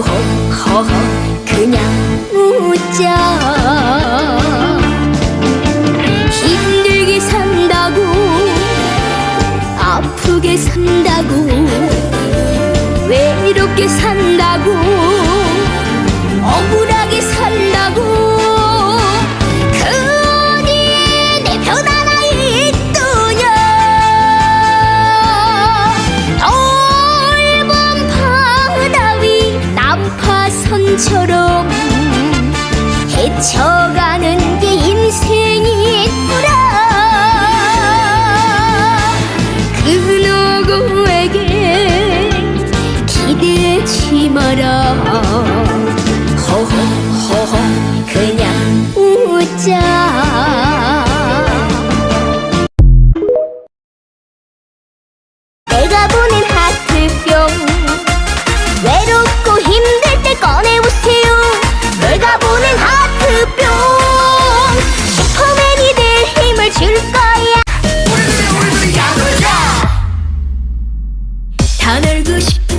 허허 허허 그냥 웃자. 힘들게 산다고 아프게 산다고 외롭게 산다고 헤쳐가는 게 인생이구나. 그 누구에게 기대지 마라 허허 허허 그냥 웃자. 내가 보낸 하트병 외롭고 힘들 때 꺼내보 다 놀고 싶은